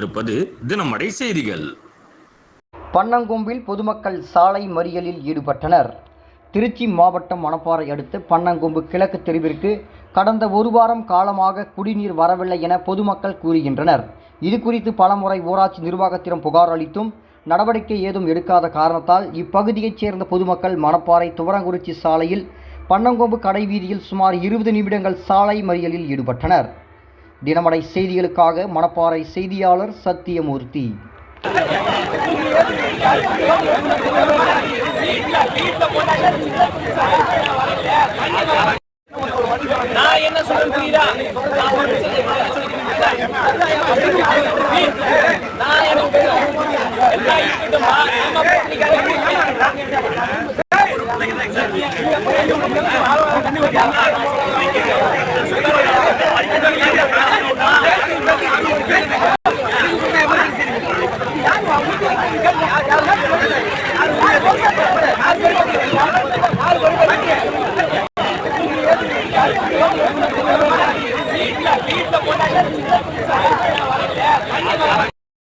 கொண்டிருப்பது தினமடை செய்திகள். பன்னங்கொம்பில் பொதுமக்கள் சாலை மறியலில் ஈடுபட்டனர். திருச்சி மாவட்டம் மணப்பாறை அடுத்து பன்னங்கொம்பு கிழக்கு தெருவிற்கு கடந்த ஒரு வாரம் காலமாக குடிநீர் வரவில்லை என பொதுமக்கள் கூறுகின்றனர். இது குறித்து பலமுறை ஊராட்சி நிர்வாகத்திடம் புகார் அளித்தும் நடவடிக்கை ஏதும் எடுக்காத காரணத்தால் இப்பகுதியைச் சேர்ந்த பொதுமக்கள் மணப்பாறை துவரங்குறிச்சி சாலையில் பன்னங்கொம்பு கடைவீதியில் சுமார் இருபது நிமிடங்கள் சாலை மறியலில் ஈடுபட்டனர். தினமடை செய்திகளுக்காக மணப்பாறை செய்தியாளர் சத்தியமூர்த்தி. நான் என்ன சொல்றேன் புரியுதா? நான் எனக்கு எல்லாம் நம்ம வீட்டில் போட்டாங்க